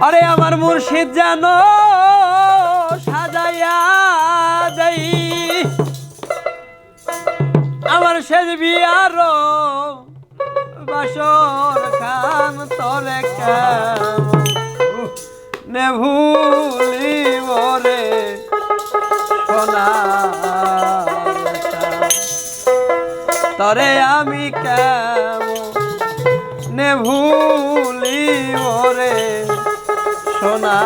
আরে আমার মুর্শিদ জানো, সাজাইয়া দেই। আমার শেষ বিয়ার বাসর খান তরে নে ভুলিব রে সোনার চাঁদ। তরে আমি কেমন? নে ভুলিব রে সোনা।